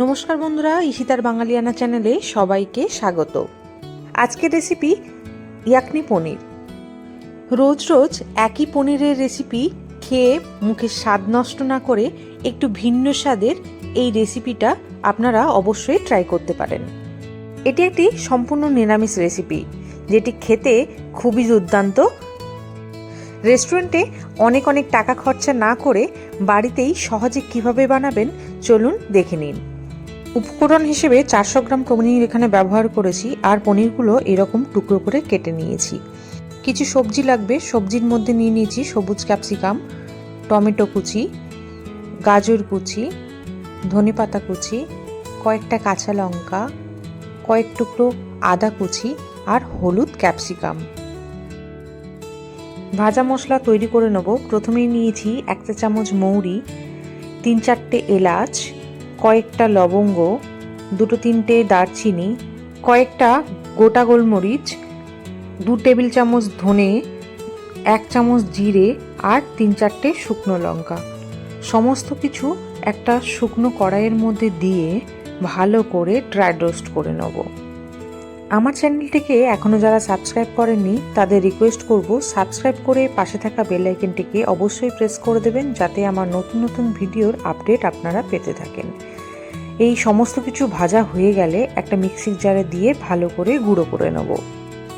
নমস্কার বন্ধুরা ইশিতার বাঙালিয়ানা চ্যানেলে সবাইকে স্বাগত। আজকের রেসিপি ইয়াকনি পনির। রোজ রোজ একই পনিরের রেসিপি খেয়ে মুখে স্বাদ নষ্ট না করে একটু ভিন্ন স্বাদের এই রেসিপিটা আপনারা অবশ্যই ট্রাই করতে পারেন। এটি একটি সম্পূর্ণ নিরামিষ রেসিপি যেটি খেতে খুবই দুর্দান্ত। রেস্টুরেন্টে অনেক অনেক টাকা খরচা না করে বাড়িতেই সহজে কীভাবে বানাবেন চলুন দেখে নিন। উপকরণ হিসেবে চারশো গ্রাম পনির এখানে ব্যবহার করেছি, আর পনিরগুলো এরকম টুকরো করে কেটে নিয়েছি। কিছু সবজি লাগবে, সবজির মধ্যে নিয়ে নিয়েছি সবুজ ক্যাপসিকাম, টমেটো কুচি, গাজর কুচি ধনেপাতা কুচি, কয়েকটা কাঁচা লঙ্কা, কয়েক টুকরো আদা কুচি, আর হলুদ ক্যাপসিকাম। ভাজা মশলা তৈরি করে নেব। প্রথমেই নিয়েছি এক চা চামচ মৌরি, তিন চারটে এলাচ কয়েকটা লবঙ্গ, দুটো তিনটে দারচিনি, কয়েকটা গোটা গোলমরিচ, দু টেবিল চামচ ধনে, এক চামচ জিরে আর তিন চারটে শুকনো লঙ্কা। সমস্ত কিছু একটা শুকনো কড়াইয়ের মধ্যে দিয়ে ভালো করে ড্রাই রোস্ট করে নেব। আমার চ্যানেলটিকে এখনও যারা সাবস্ক্রাইব করেননি, তাদের রিকোয়েস্ট করব সাবস্ক্রাইব করে পাশে থাকা বেল আইকনটিকে অবশ্যই প্রেস করে দেবেন, যাতে আমার নতুন নতুন ভিডিওর আপডেট আপনারা পেতে থাকেন। এই সমস্ত কিছু ভাজা হয়ে গেলে একটা মিক্সির জারে দিয়ে ভালো করে গুঁড়ো করে নেব।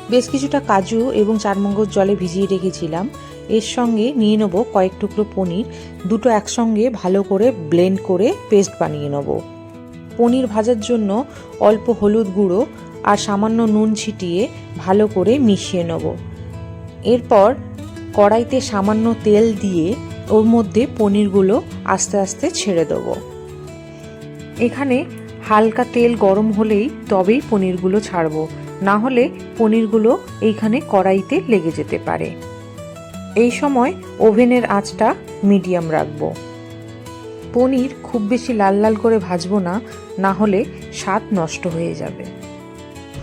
বেশ কিছুটা কাজু এবং চারমগজ জলে ভিজিয়ে রেখেছিলাম। এর সঙ্গে নিয়ে নেব কয়েক টুকরো পনির। দুটো একসঙ্গে ভালো করে ব্লেন্ড করে পেস্ট বানিয়ে নেব। পনির ভাজার জন্য অল্প হলুদ গুঁড়ো আর সামান্য নুন ছিটিয়ে ভালো করে মিশিয়ে নেব। এরপর কড়াইতে সামান্য তেল দিয়ে ওর মধ্যে পনিরগুলো আস্তে আস্তে ছেড়ে দেব। এখানে হালকা তেল গরম হলেই তবেই পনিরগুলো ছাড়বো, না হলে পনিরগুলো এইখানে কড়াইতে লেগে যেতে পারে। এই সময় ওভেনের আঁচটা মিডিয়াম রাখব। পনির খুব বেশি লাল লাল করে ভাজবো না না হলে স্বাদ নষ্ট হয়ে যাবে।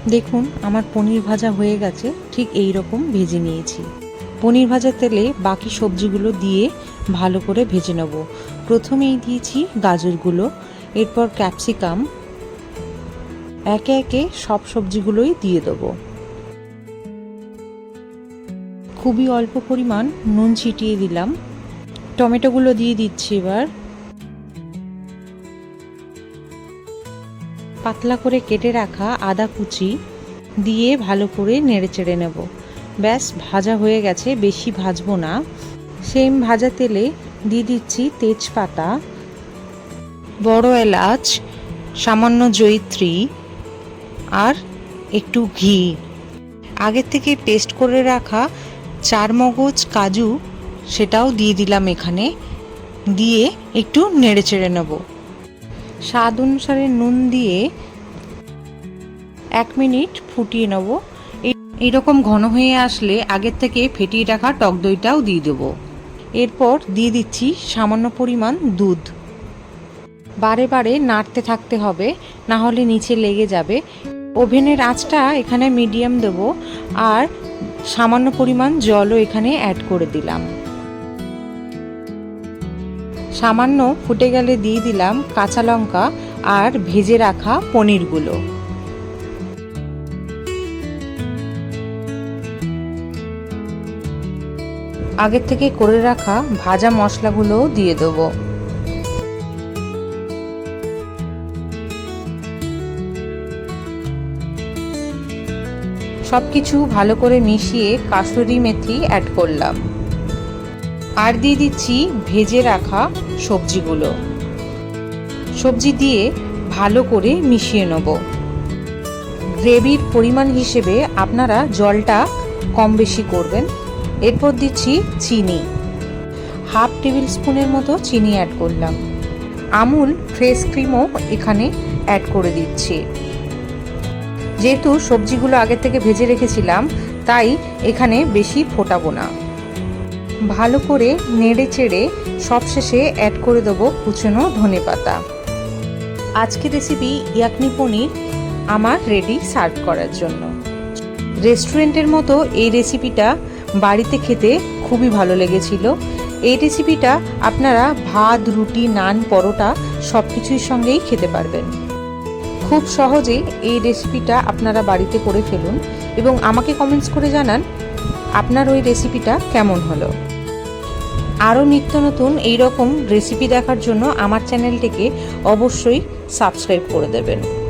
দেখুন, আমার পনির ভাজা হয়ে গেছে, ঠিক এই রকম ভেজে নিয়েছি। পনির ভাজা তেলে বাকি সবজিগুলো দিয়ে ভালো করে ভেজে নেব। প্রথমেই দিয়েছি গাজরগুলো, এরপর ক্যাপসিকাম। একে একে সব সবজিগুলোই দিয়ে দেবো। খুবই অল্প পরিমাণ নুন ছিটিয়ে দিলাম। টমেটোগুলো দিয়ে দিচ্ছি এবার। পাতলা করে কেটে রাখা আদা কুচি দিয়ে ভালো করে নেড়ে চেড়ে নেব। ব্যাস, ভাজা হয়ে গেছে, বেশি ভাজবো না। সেম ভাজা তেলে দিয়ে দিচ্ছি তেজপাতা, বড় এলাচ, সামান্য জয়িত্রী আর একটু ঘি। আগের থেকে পেস্ট করে রাখা চার মগজ কাজু সেটাও দিয়ে দিলাম এখানে। দিয়ে একটু নেড়ে চেড়ে নেব। স্বাদ অনুসারে নুন দিয়ে এক মিনিট ফুটিয়ে নেব। এইরকম ঘন হয়ে আসলে আগের থেকে ফেটিয়ে রাখা টক দইটাও দিয়ে দেব। এরপর দিয়ে দিচ্ছি সামান্য পরিমাণ দুধ। বারে বারে নাড়তে থাকতে হবে, না হলে নিচে লেগে যাবে। ওভেনের আঁচটা এখানে মিডিয়াম দেব, আর সামান্য পরিমাণ জলও এখানে অ্যাড করে দিলাম। সামান্য ফুটে গেলে দিয়ে দিলাম কাঁচা লঙ্কা আর ভেজে রাখা পনিরগুলো। আগের থেকে করে রাখা ভাজা মশলাগুলোও দিয়ে দেবো। সব কিছু ভালো করে মিশিয়ে কাসুরি মেথি অ্যাড করলাম। আর দিয়ে দিচ্ছি ভেজে রাখা সবজিগুলো। সবজি দিয়ে ভালো করে মিশিয়ে নেব। গ্রেভির পরিমাণ হিসেবে আপনারা জলটা কম বেশি করবেন। এরপর দিচ্ছি চিনি। হাফ টেবিল স্পুনের মতো চিনি অ্যাড করলাম। আমুল ফ্রেশ ক্রিমও এখানে অ্যাড করে দিচ্ছি। যেহেতু সবজিগুলো আগে থেকে ভেজে রেখেছিলাম, তাই এখানে বেশি ফোটাবো না। ভালো করে নেড়ে চেড়ে সবশেষে অ্যাড করে দেবো কুচনো ধনে পাতা। আজকে রেসিপি ইয়াকনি পনির আমার রেডি সার্ভ করার জন্য। রেস্টুরেন্টের মতো এই রেসিপিটা বাড়িতে খেতে খুবই ভালো লেগেছিল। এই রেসিপিটা আপনারা ভাত, রুটি, নান, পরোটা সব কিছুর সঙ্গেই খেতে পারবেন। খুব সহজেই এই রেসিপিটা আপনারা বাড়িতে করে ফেলুন এবং আমাকে কমেন্টস করে জানান আপনার ওই রেসিপিটা কেমন হলো? আরও নিত্য নতুন এইরকম রেসিপি দেখার জন্য আমার চ্যানেলটিকে অবশ্যই সাবস্ক্রাইব করে দেবেন।